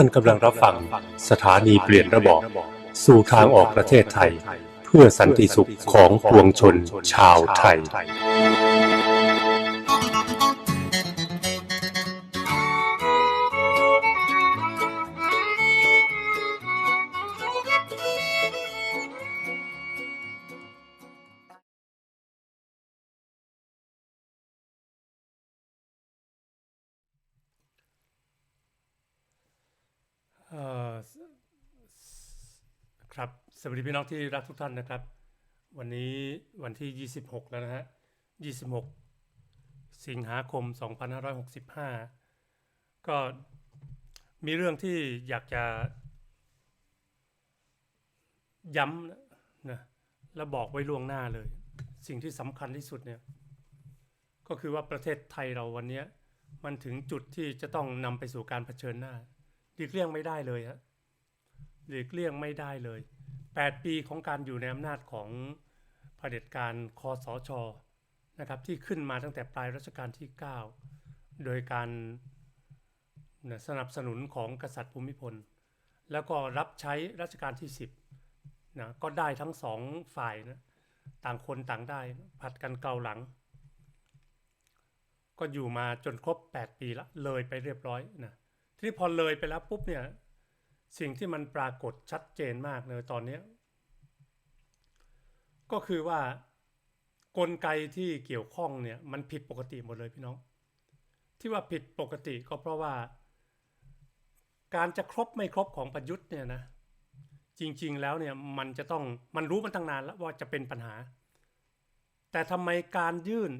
ท่านกำลังรับฟัง สถานีเปลี่ยนระบอบสู่ทางออกประเทศไทย เพื่อสันติสุขของปวงชนชาวไทย ครับสวัสดีพี่น้องที่รักทุกท่านนะครับ วันนี้วันที่ 26 แล้วนะฮะ 26 สิงหาคม 2565 ก็มีเรื่องที่อยากจะย้ำนะและบอกไว้ล่วงหน้าเลย สิ่งที่สำคัญที่สุดเนี่ยก็คือว่าประเทศไทยเราวันนี้มันถึงจุดที่จะต้องนำไปสู่การเผชิญหน้าหลีกเลี่ยงไม่ได้เลยฮะ หลีกเลี่ยงไม่ได้เลย 8 ปีของการอยู่ในอำนาจของเผด็จการคอสชนะครับที่ขึ้นมาตั้งแต่ปลายรัชกาลที่ 9 โดยการสนับสนุนของกษัตริย์ภูมิพล แล้วก็รับใช้รัชกาลที่ 10นะก็ได้ทั้งสองฝ่ายนะต่างคนต่างได้ผัดกันเกาหลัง ก็อยู่มาจนครบ 8 ปีละเลยไปเรียบร้อยนะทีนี้พอเลยไปแล้วปุ๊บเนี่ย สิ่งที่มันปรากฏชัดเจนมากเลยตอนนี้ ก็คือว่ากลไกที่เกี่ยวข้องเนี่ยมันผิดปกติหมดเลยพี่น้อง ที่ว่าผิดปกติก็เพราะว่า การจะครบไม่ครบของประยุทธ์เนี่ยนะจริงๆแล้วเนี่ยมันจะต้องมันรู้มันตั้งนานแล้วว่าจะเป็นปัญหา แต่ทำไมการยื่น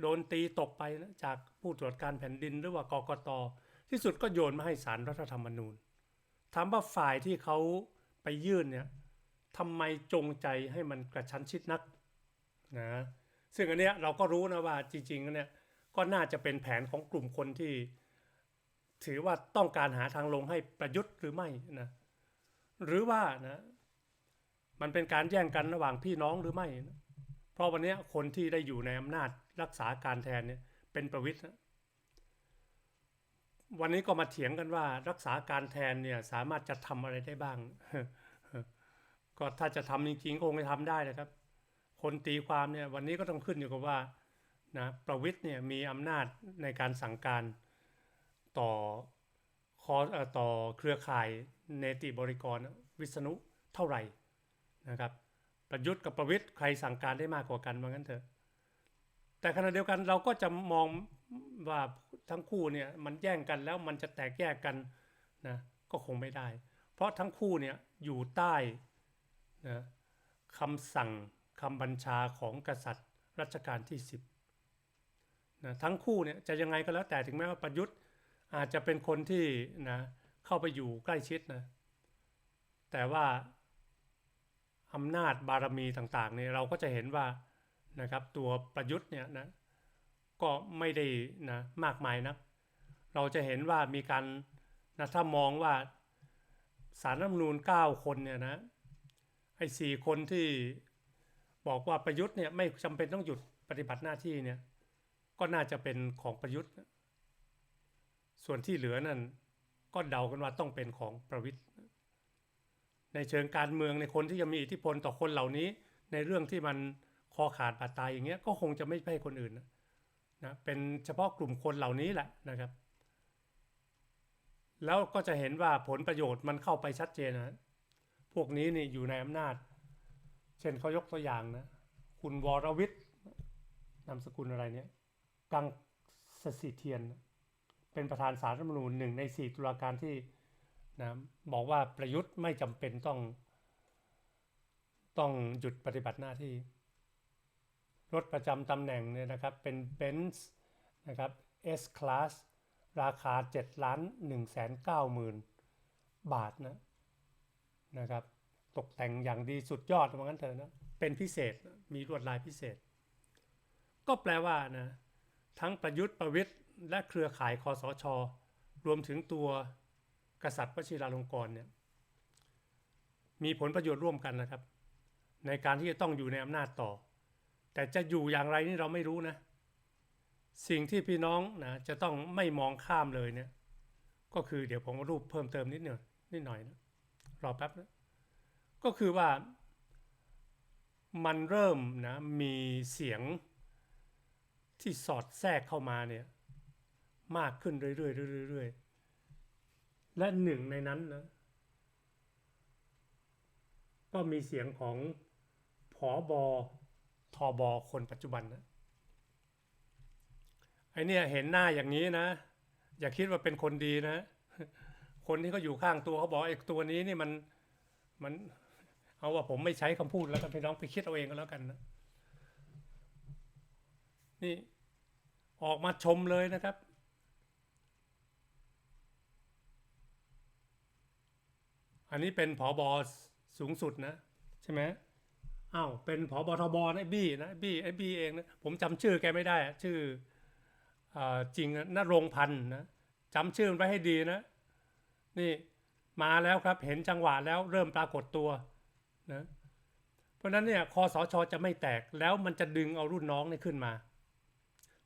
โดนตีตกไปนะจากผู้ตรวจการแผ่นดินหรือว่ากกตที่สุดก็โยนมาให้สารรัฐธรรมนูญ ถามว่าฝ่ายที่เขาไปยื่นเนี่ยทำไมจงใจให้มันกระชั้นชิดนักนะซึ่งอันเนี้ยเราก็รู้นะว่าจริงๆเนี่ยก็น่าจะเป็นแผนของกลุ่มคนที่ ถือว่าต้องการหาทางลงให้ประยุทธ์หรือไม่นะหรือว่านะมันเป็นการแย่งกันระหว่างพี่น้องหรือไม่นะเพราะวันนี้คนที่ได้อยู่ในอำนาจรักษาการแทนเนี่ยเป็นประวิทย์นะ วันนี้ก็มาเถียงกันว่ารักษาการแทนเนี่ยสามารถจะทำอะไรได้บ้าง ก็ถ้าจะทำจริงๆคงจะทำได้นะครับ คนตีความเนี่ยวันนี้ก็ต้องขึ้นอยู่กับว่านะประวิทย์เนี่ยมีอำนาจในการสั่งการต่อคอเอ่อต่อเครือข่ายเนติบริกรวิษณุเท่าไหร่นะครับ ประยุทธ์กับประวิทย์ใครสั่งการได้มากกว่ากันว่างั้นเถอะแต่ขณะเดียวกันเราก็จะมองว่า ทั้งคู่เนี่ยมันแย่งกันแล้วมันจะแตกแยกกันนะก็คงไม่ได้ เพราะทั้งคู่เนี่ยอยู่ใต้นะคำสั่งคำบัญชาของกษัตริย์รัชกาลที่ 10นะทั้งคู่เนี่ยจะยังไงก็แล้วแต่ถึงแม้ว่าประยุทธ์อาจจะเป็นคนที่นะเข้าไปอยู่ใกล้ชิดนะแต่ว่าอำนาจบารมีต่างๆเนี่ยเราก็จะเห็นว่านะครับตัวประยุทธ์เนี่ยนะ ก็ไม่ได้นะมากมายนะเราจะเห็นว่ามีการนะถ้ามองว่าสารรัฐมนูญ9คนเนี่ยนะไอ้สี่คนที่บอกว่าประยุทธ์เนี่ยไม่จำเป็นต้องหยุดปฏิบัติหน้าที่เนี่ยก็น่าจะเป็นของประยุทธ์ ส่วนที่เหลือนั่นก็เดากันว่าต้องเป็นของประวิทย์ในเชิงการเมืองในคนที่จะมีอิทธิพลต่อคนเหล่านี้ ในเรื่องที่มันคอขาดบาดตายอย่างเงี้ยก็คงจะไม่ให้คนอื่นนะ นะเป็นเฉพาะกลุ่มคนเหล่านี้แหละนะครับ แล้วก็จะเห็นว่าผลประโยชน์มันเข้าไปชัดเจนนะพวกนี้นี่อยู่ในอำนาจ เช่นเขายกตัวอย่างนะ คุณวรวิทย์นามสกุลอะไรเนี่ยกังสสิเทียน เป็นประธานสารรัฐมนูญหนึ่งในสี่ตุลาการที่นะบอกว่าประยุทธ์ไม่จำเป็นต้อง ต้องหยุดปฏิบัติหน้าที่ รถประจำตำแหน่งเนี่ยนะครับเป็น Benz นะครับ S Class ราคา7ล้าน1แสน9หมื่นบาทนะนะครับ ตกแต่งอย่างดีสุดยอดว่างั้นเถอะนะเป็นพิเศษมีลวดลายพิเศษ ก็แปลว่านะทั้งประยุทธ์ประวิทย์และเครือข่ายคอสช รวมถึงตัวกษัตริย์วชิราลงกรณ์เนี่ยมีผลประโยชน์ร่วมกันนะครับ ในการที่จะต้องอยู่ในอำนาจต่อ แต่จะอยู่อย่างไรนี่เราไม่รู้นะ สิ่งที่พี่น้องนะจะต้องไม่มองข้ามเลยเนี่ย ก็คือเดี๋ยวผมเอารูปเพิ่มเติมนิดหน่อยนิดหน่อยนะรอแป๊บนะก็คือว่ามันเริ่มนะมีเสียงที่สอดแทรกเข้ามาเนี่ยมากขึ้นเรื่อยๆเรื่อยๆเรื่อยๆและหนึ่งในนั้นนะก็มีเสียงของผอบอ ทอบอคนปัจจุบันนะไอเนี่ยเห็นหน้าอย่างนี้นะ อย่าคิดว่าเป็นคนดีนะ คนที่เขาอยู่ข้างตัวเขาบอกไอ้ตัวนี้นี่มันมันเอาว่าผมไม่ใช้คำพูดแล้วกันพี่น้องไปคิดเอาเองก็แล้วกันนะนี่ออกมาชมเลยนะครับ อันนี้เป็นผอบอสูงสุดนะ ใช่ไหม อ้าวเป็นผอบทบนะไอ้บี้นะไอ้บี้ไอ้บี้เองนะผมจำชื่อแกไม่ได้ชื่ออจริงนะนรงพันธ์นะจำชื่อมันไว้ให้ดีนะ นี่มาแล้วครับเห็นจังหวะแล้วเริ่มปรากฏตัวนะเพราะฉะนั้นเนี่ยคอสชจะไม่แตกแล้วมันจะดึงเอารุ่นน้องเนี่ยขึ้นมา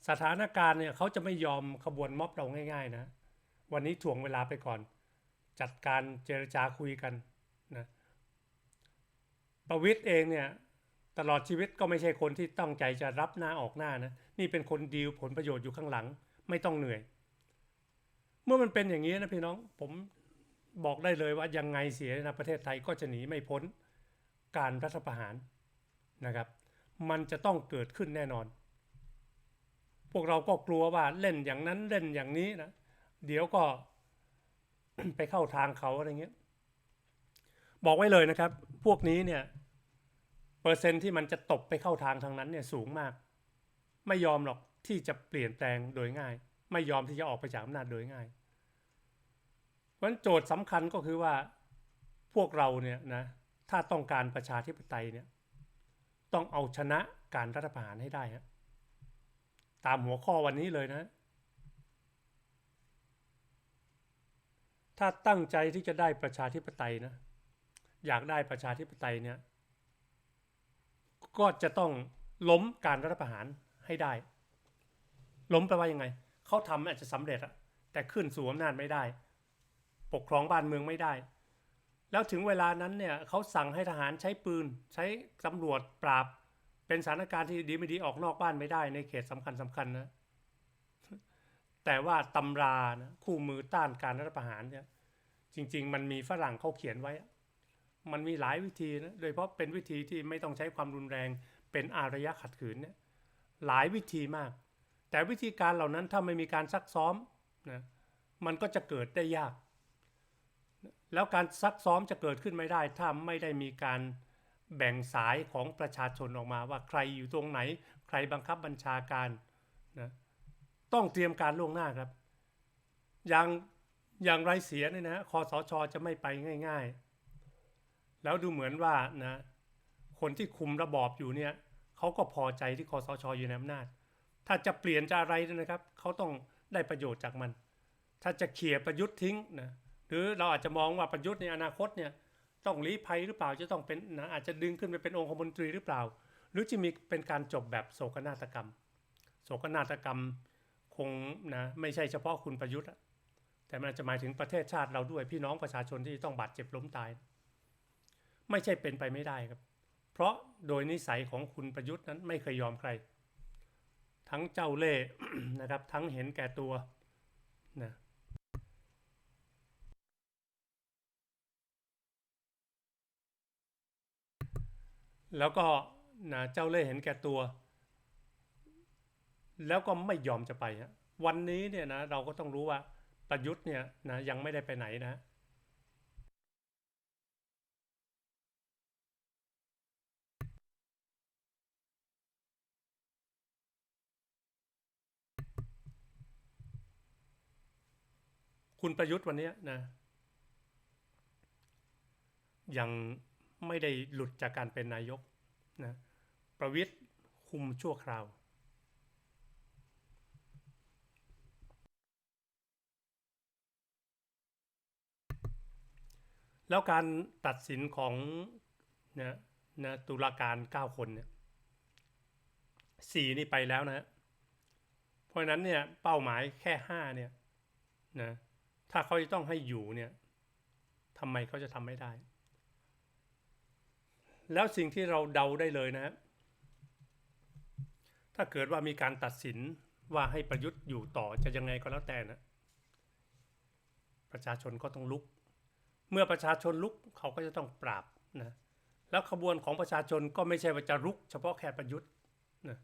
สถานการณ์เนี่ยเขาจะไม่ยอมขบวนม็อบเราง่ายๆนะ วันนี้ถ่วงเวลาไปก่อน จัดการเจรจาคุยกันนะ ประวิตย์เองเนี่ยตลอดชีวิตก็ไม่ใช่คนที่ตั้งใจจะรับหน้าออกหน้านะนี่เป็นคนดีลผลประโยชน์อยู่ข้างหลัง ไม่ต้องเหนื่อย เมื่อมันเป็นอย่างนี้นะพี่น้องผมบอกได้เลยว่ายังไงเสียนะประเทศไทยก็จะหนีไม่พ้นการรัฐประหารนะครับ มันจะต้องเกิดขึ้นแน่นอน พวกเราก็กลัวว่าเล่นอย่างนั้นเล่นอย่างนี้นะเดี๋ยวก็ไปเข้าทางเขาอะไรเงี้ยบอกไว้เลยนะครับ พวกนี้เนี่ยเปอร์เซ็นต์ที่มันจะตกไปเข้าทางทางนั้นเนี่ยสูงมาก ไม่ยอมหรอกที่จะเปลี่ยนแปลงโดยง่าย ไม่ยอมที่จะออกไปจากอำนาจโดยง่ายเพราะฉะนั้นโจทย์สำคัญก็คือว่าพวกเราเนี่ยนะถ้าต้องการประชาธิปไตยเนี่ยต้องเอาชนะการรัฐประหารให้ได้ฮะตามหัวข้อวันนี้เลยนะ ถ้าตั้งใจที่จะได้ประชาธิปไตยนะ อยากได้ประชาธิปไตยเนี่ยก็จะต้องล้มการรัฐประหารให้ได้ ล้มแปลว่ายังไง เขาทำอาจจะสำเร็จอะแต่ขึ้นสู่อำนาจไม่ได้ ปกครองบ้านเมืองไม่ได้ แล้วถึงเวลานั้นเนี่ยเขาสั่งให้ทหารใช้ปืน ใช้ตำรวจปราบ เป็นสถานการณ์ที่ดีไม่ดีออกนอกบ้านไม่ได้ ในเขตสำคัญสำคัญนะ แต่ว่าตำรานะคู่มือต้านการรัฐประหารเนี่ยจริง ๆ มันมีฝรั่งเขาเขียนไว้ มันมีหลายวิธีนะ โดยเฉพาะเป็นวิธีที่ไม่ต้องใช้ความรุนแรง เป็นอารยะขัดขืนเนี่ยหลายวิธีมาก แต่วิธีการเหล่านั้นถ้าไม่มีการซักซ้อมนะมันก็จะเกิดได้ยาก แล้วการซักซ้อมจะเกิดขึ้นไม่ได้ ถ้าไม่ได้มีการแบ่งสายของประชาชนออกมาว่าใครอยู่ตรงไหน ใครบังคับบัญชาการนะต้องเตรียมการล่วงหน้าครับ อย่างอย่างไรเสียเนี่ยนะคอสชจะไม่ไปง่าย ๆ แล้วดูเหมือนว่านะคนที่คุมระบอบอยู่เนี่ยเขาก็พอใจที่คอสชอยู่ในอำนาจ ถ้าจะเปลี่ยนจะอะไรนะครับเขาต้องได้ประโยชน์จากมัน ถ้าจะเขี่ยประยุทธ์ทิ้งนะหรือเราอาจจะมองว่าประยุทธ์ในอนาคตเนี่ยต้องลี้ภัยหรือเปล่าจะต้องเป็นนะอาจจะดึงขึ้นไปเป็นองคมนตรีหรือเปล่า หรือจะมีเป็นการจบแบบโศกนาฏกรรม โศกนาฏกรรมคงนะไม่ใช่เฉพาะคุณประยุทธ์อะแต่มันอาจจะหมายถึงประเทศชาติเราด้วยพี่น้องประชาชนที่ต้องบาดเจ็บล้มตาย ไม่ใช่เป็นไปไม่ได้ครับ เพราะโดยนิสัยของคุณประยุทธ์นั้นไม่เคยยอมใคร ทั้งเจ้าเล่ห์นะครับ ทั้งเห็นแก่ตัวนะแล้วก็นะเจ้าเล่ห์เห็นแก่ตัว แล้วก็ไม่ยอมจะไปฮะวันนี้เนี่ยนะเราก็ต้องรู้ว่าประยุทธ์เนี่ยนะยังไม่ได้ไปไหนนะ คุณประยุทธ์วันนี้นะ ยังไม่ได้หลุดจากการเป็นนายกนะประวิทย์คุมชั่วคราว แล้วการตัดสินของนะนะตุลาการ 9 คนเนี่ยสี่นี่ไปแล้วนะ เพราะฉะนั้นเนี่ยเป้าหมายแค่ 5 เนี่ยนะ ถ้าเขาจะต้องให้อยู่เนี่ยทำไมเขาจะทำไม่ได้ แล้วสิ่งที่เราเดาได้เลยนะฮะถ้าเกิดว่ามีการตัดสินว่าให้ประยุทธ์อยู่ต่อจะยังไงก็แล้วแต่นะประชาชนก็ต้องลุก เมื่อประชาชนลุกเขาก็จะต้องปราบนะแล้วขบวนของประชาชนก็ไม่ใช่ว่าจะลุก เฉพาะแค่ประยุทธ์นะ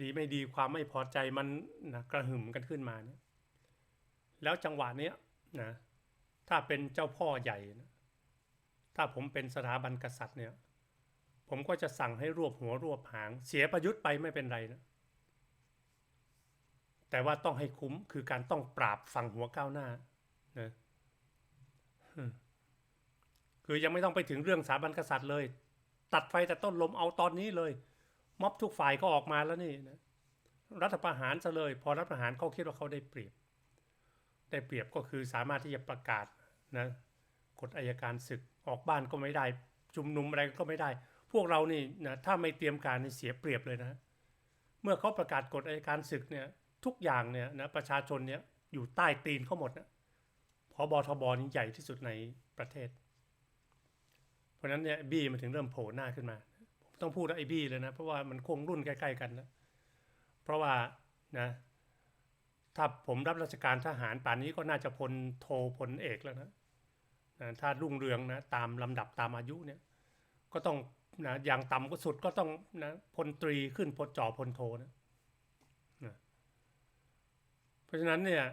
ดีไม่ดีความไม่พอใจมันนะกระหึ่มกันขึ้นมาเนี่ย แล้วจังหวะเนี้ยนะถ้าเป็นเจ้าพ่อใหญ่นะถ้าผมเป็นสถาบันกษัตริย์เนี่ย ผมก็จะสั่งให้รวบหัวรวบหาง เสียประยุทธ์ไปไม่เป็นไรนะแต่ว่าต้องให้คุ้มคือการต้องปราบฝั่งหัวก้าวหน้านะคือยังไม่ต้องไปถึงเรื่องสถาบันกษัตริย์เลย ตัดไฟแต่ต้นลมเอาตอนนี้เลย ม็อบทุกฝ่ายก็ออกมาแล้วนี่นะรัฐประหารซะเลย พอรัฐประหารเขาคิดว่าเขาได้เปรียบ ได้เปรียบก็คือสามารถที่จะประกาศนะกฎอายการศึกออกบ้านก็ไม่ได้ชุมนุมอะไรก็ไม่ได้ พวกเรานี่นะถ้าไม่เตรียมการนี่เสียเปรียบเลยนะ เมื่อเขาประกาศกฎอายการศึกเนี่ยทุกอย่างเนี่ยนะประชาชนเนี่ยอยู่ใต้ตีนเขาหมดนะพอบอทบนี่ใหญ่ที่สุดในประเทศ เพราะฉะนั้นเนี่ยบี้มันถึงเริ่มโผล่หน้าขึ้นมา ผมต้องพูดไอ้บี้เลยนะเพราะว่ามันคงรุ่นใกล้ ๆ กันนะเพราะว่านะ ถ้าผมรับราชการทหารป่านนี้ก็น่าจะพลโทพลเอกแล้วนะนะถ้ารุ่งเรืองนะตามลำดับตามอายุเนี่ยก็ต้องนะอย่างต่ำก็สุดก็ต้องนะพลตรีขึ้นพลจ่อพลโทนะนะเพราะฉะนั้นเนี่ย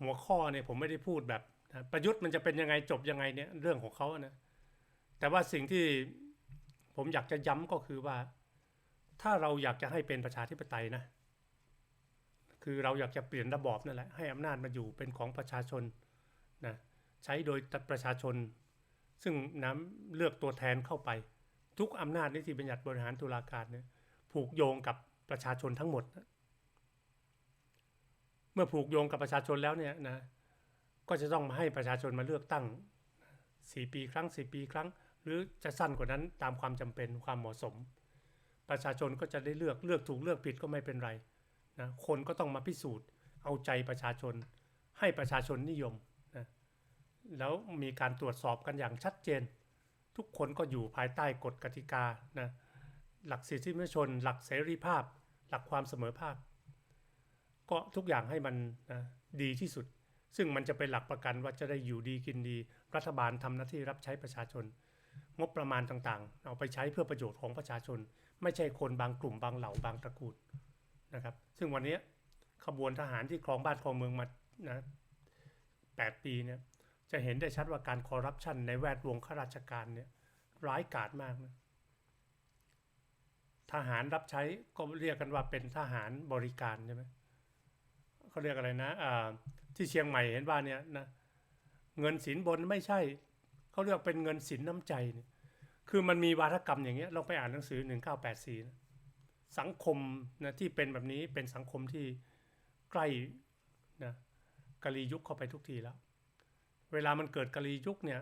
หัวข้อเนี่ยผมไม่ได้พูดแบบนะประยุทธ์มันจะเป็นยังไงจบยังไงเนี่ยเรื่องของเขานะแต่ว่าสิ่งที่ผมอยากจะย้ำก็คือว่า ถ้าเราอยากจะให้เป็นประชาธิปไตยนะ คือเราอยากจะเปลี่ยนระบอบนั่นแหละให้อำนาจมาอยู่เป็นของประชาชนนะใช้โดยประชาชน ซึ่งน้ำเลือกตัวแทนเข้าไป ทุกอำนาจนิติบัญญัติบริหารตุลาการเนี่ยผูกโยงกับประชาชนทั้งหมดนะเมื่อผูกโยงกับประชาชนแล้วเนี่ยนะก็จะต้องมาให้ประชาชนมาเลือกตั้งสี่ปีครั้งสี่ปีครั้ง หรือจะสั้นกว่านั้นตามความจำเป็นความเหมาะสม ประชาชนก็จะได้เลือกเลือกถูกเลือกผิดก็ไม่เป็นไร นะคนก็ต้องมาพิสูจน์เอาใจประชาชน ให้ประชาชนนิยมนะแล้วมีการตรวจสอบกันอย่างชัดเจน ทุกคนก็อยู่ภายใต้กฎกติกานะหลักสิทธิมนุษยชน หลักเสรีภาพ หลักความเสมอภาค ก็ทุกอย่างให้มันนะดีที่สุด ซึ่งมันจะเป็นหลักประกันว่าจะได้อยู่ดีกินดี รัฐบาลทำหน้าที่รับใช้ประชาชน งบประมาณต่างๆ เอาไปใช้เพื่อประโยชน์ของประชาชน ไม่ใช่คนบางกลุ่มบางเหล่าบางตระกูล นะครับ ซึ่งวันนี้ขบวนทหารที่ครองบ้านครองเมืองมานะแปดปีเนี่ยจะเห็นได้ชัดว่าการคอร์รัปชันในแวดวงข้าราชการเนี่ยร้ายกาจมากนะทหารรับใช้ก็เรียกกันว่าเป็นทหารบริการใช่ไหมเขาเรียกอะไรนะอ่าที่เชียงใหม่เห็นว่าเนี่ยนะเงินสินบนไม่ใช่เขาเรียกเป็นเงินสินน้ำใจเนี่ยคือมันมีวาทกรรมอย่างเงี้ยลองไปอ่านหนังสือ 1984นะ สังคมนะที่เป็นแบบนี้เป็นสังคมที่ใกล้นะกะลียุคเข้าไปทุกทีแล้ว เวลามันเกิดกะลียุคเนี่ย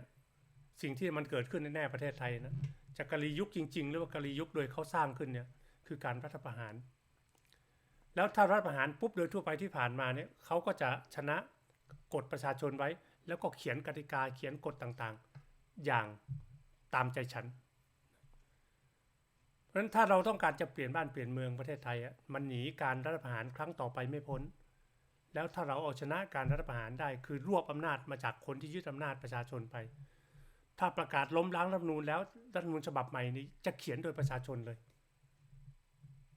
สิ่งที่มันเกิดขึ้นในแน่ประเทศไทยนะจะกะลียุคจริง ๆ หรือว่ากะลียุคโดยเขาสร้างขึ้นเนี่ยคือการรัฐประหาร แล้วถ้ารัฐประหารปุ๊บโดยทั่วไปที่ผ่านมาเนี่ยเขาก็จะชนะกฎประชาชนไว้ แล้วก็เขียนกติกาเขียนกฎต่างๆ อย่างตามใจฉัน ราะฉะนั้นถ้าเราต้องการจะเปลี่ยนบ้านเปลี่ยนเมืองประเทศไทยอะมันหนีการรัฐประหารครั้งต่อไปไม่พ้น แล้วถ้าเราเอาชนะการรัฐประหารได้คือรวบอำนาจมาจากคนที่ยึดอำนาจประชาชนไป ถ้าประกาศล้มล้างรัฐนูญแล้วรัฐนูญฉบับใหม่นี้จะเขียนโดยประชาชนเลย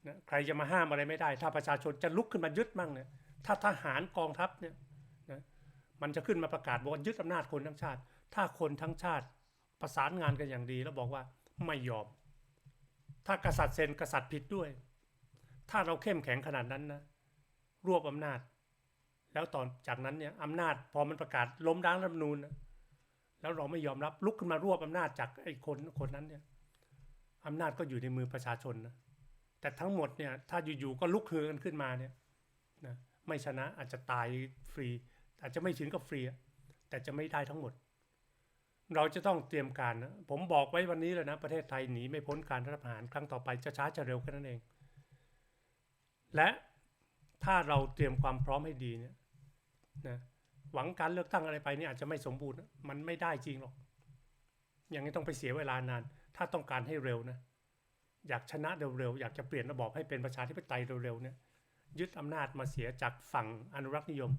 นะใครจะมาห้ามอะไรไม่ได้ ถ้าประชาชนจะลุกขึ้นมายึดมั่งเนี่ยถ้าทหารกองทัพเนี่ยนะมันจะขึ้นมาประกาศบอกยึดอำนาจคนทั้งชาติ ถ้าคนทั้งชาติประสานงานกันอย่างดีแล้วบอกว่าไม่ยอม ถ้ากษัตริย์เซ็นกษัตริย์ผิดด้วย ถ้าเราเข้มแข็งขนาดนั้นนะรวบอำนาจ แล้วตอนจากนั้นเนี่ยอำนาจพอมันประกาศล้มล้างรัฐธรรมนูญนะแล้วเราไม่ยอมรับลุกขึ้นมารวบอำนาจจากไอ้คนคนนั้นเนี่ยอำนาจก็อยู่ในมือประชาชนนะแต่ทั้งหมดเนี่ยถ้าอยู่ๆก็ลุกฮือกันขึ้นมาเนี่ยนะไม่ชนะอาจจะตายฟรี อาจจะไม่ถึงกับฟรีแต่จะไม่ได้ทั้งหมด เราจะต้องเตรียมการนะผมบอกไว้วันนี้เลยนะประเทศไทยหนีไม่พ้นการรัฐประหารครั้งต่อไปจะช้าจะเร็วแค่นั้นเอง และถ้าเราเตรียมความพร้อมให้ดีเนี่ยนะหวังการเลือกตั้งอะไรไปนี่อาจจะไม่สมบูรณ์ มันไม่ได้จริงหรอก อย่างนี้ต้องไปเสียเวลานาน ถ้าต้องการให้เร็วนะ อยากชนะเร็วๆ อยากจะเปลี่ยนระบอบให้เป็นประชาธิปไตยเร็วๆเนี่ย ยึดอำนาจมาเสียจากฝั่งอนุรักษ์นิยม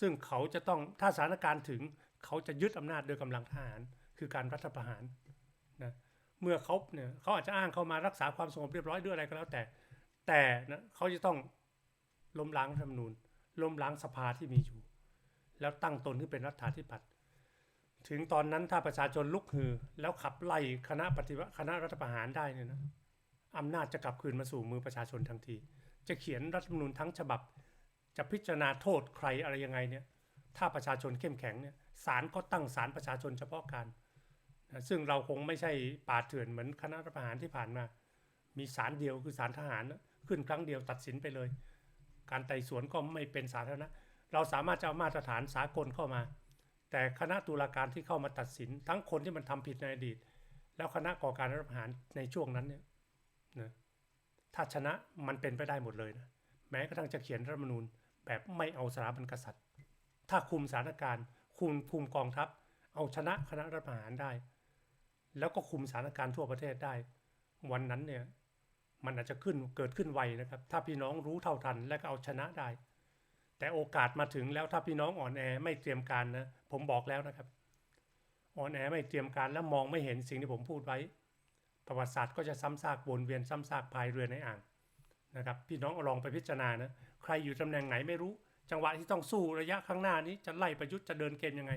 ซึ่งเขาจะต้อง ถ้าสถานการณ์ถึง เขาจะยึดอำนาจโดยกำลังทหาร คือการรัฐประหารนะเมื่อเขาเนี่ยเขาอาจจะอ้างเข้ามารักษาความสงบเรียบร้อยด้วยอะไรก็แล้วแต่ แต่นะเขาจะต้องล้มล้างรัฐธรรมนูญล้มล้างสภาที่มีอยู่ แล้วตั้งตนขึ้นเป็นรัฐาธิปัตย์ถึงตอนนั้นถ้าประชาชนลุกฮือ แล้วขับไล่คณะปฏิวัติคณะรัฐประหารได้เนี่ยนะอำนาจจะกลับคืนมาสู่มือประชาชนทันที จะเขียนรัฐธรรมนูญทั้งฉบับ จะพิจารณาโทษใครอะไรยังไงเนี่ย ถ้าประชาชนเข้มแข็งเนี่ย ศาลก็ตั้งศาลประชาชนเฉพาะการนะซึ่งเราคงไม่ใช่ป่าเถื่อนเหมือนคณะรัฐประหารที่ผ่านมา มีศาลเดียวคือศาลทหารนะขึ้นครั้งเดียวตัดสินไปเลย การไต่สวนก็ไม่เป็นสาธารณะ เราสามารถจะเอามาตรฐานสากลเข้ามา แต่คณะตุลาการที่เข้ามาตัดสิน ทั้งคนที่มันทำผิดในอดีต แล้วคณะก่อการรัฐประหารในช่วงนั้นเนี่ยนะถ้าชนะมันเป็นไปได้หมดเลยนะแม้กระทั่งจะเขียนรัฐมนูญแบบไม่เอาสถาบันกษัตริย์ ถ้าคุมสถานการณ์ คุมคุมกองทัพ เอาชนะคณะรัฐประหารได้ แล้วก็คุมสถานการณ์ทั่วประเทศได้ วันนั้นเนี่ยมันอาจจะขึ้นเกิดขึ้นไวนะครับ ถ้าพี่น้องรู้เท่าทันและก็เอาชนะได้ แต่โอกาสมาถึงแล้วถ้าพี่น้องอ่อนแอไม่เตรียมการนะผมบอกแล้วนะครับอ่อนแอไม่เตรียมการแล้วมองไม่เห็นสิ่งที่ผมพูดไว้ ประวัติศาสตร์ก็จะซ้ำซากวนเวียนซ้ำซากพายเรือในอ่างนะครับ พี่น้องลองไปพิจารณานะใครอยู่ตำแหน่งไหนไม่รู้ จังหวะที่ต้องสู้ระยะข้างหน้านี้จะไล่ประยุทธ์จะเดินเกมยังไง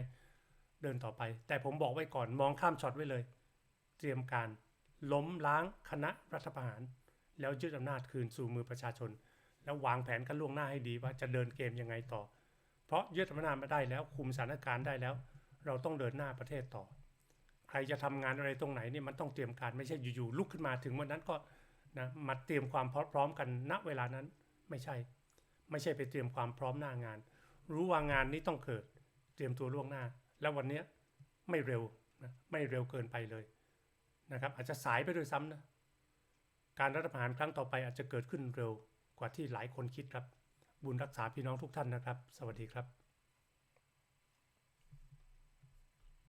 เดินต่อไป แต่ผมบอกไว้ก่อนมองข้ามช็อตไว้เลย เตรียมการล้มล้างคณะรัฐประหาร แล้วยึดอำนาจคืนสู่มือประชาชน แล้ววางแผนกันล่วงหน้าให้ดีว่าจะเดินเกมยังไงต่อ เพราะยึดอำนาจมาได้แล้วคุมสถานการณ์ได้แล้ว เราต้องเดินหน้าประเทศต่อ ใครจะทำงานอะไรตรงไหนเนี่ยมันต้องเตรียมการไม่ใช่อยู่ๆลุกขึ้นมาถึงวันนั้นก็นะมาเตรียมความพร้อมกันณเวลานั้นไม่ใช่ ไม่ใช่ไปเตรียมความพร้อมหน้างาน รู้ว่างานนี้ต้องเกิด เตรียมตัวล่วงหน้า แล้ววันนี้ไม่เร็วนะไม่เร็วเกินไปเลยนะครับอาจจะสายไปด้วยซ้ำนะการรัฐประหารครั้งต่อไปอาจจะเกิดขึ้นเร็วกว่าที่หลายคนคิดครับ บุญรักษาพี่น้องทุกท่านนะครับ สวัสดีครับ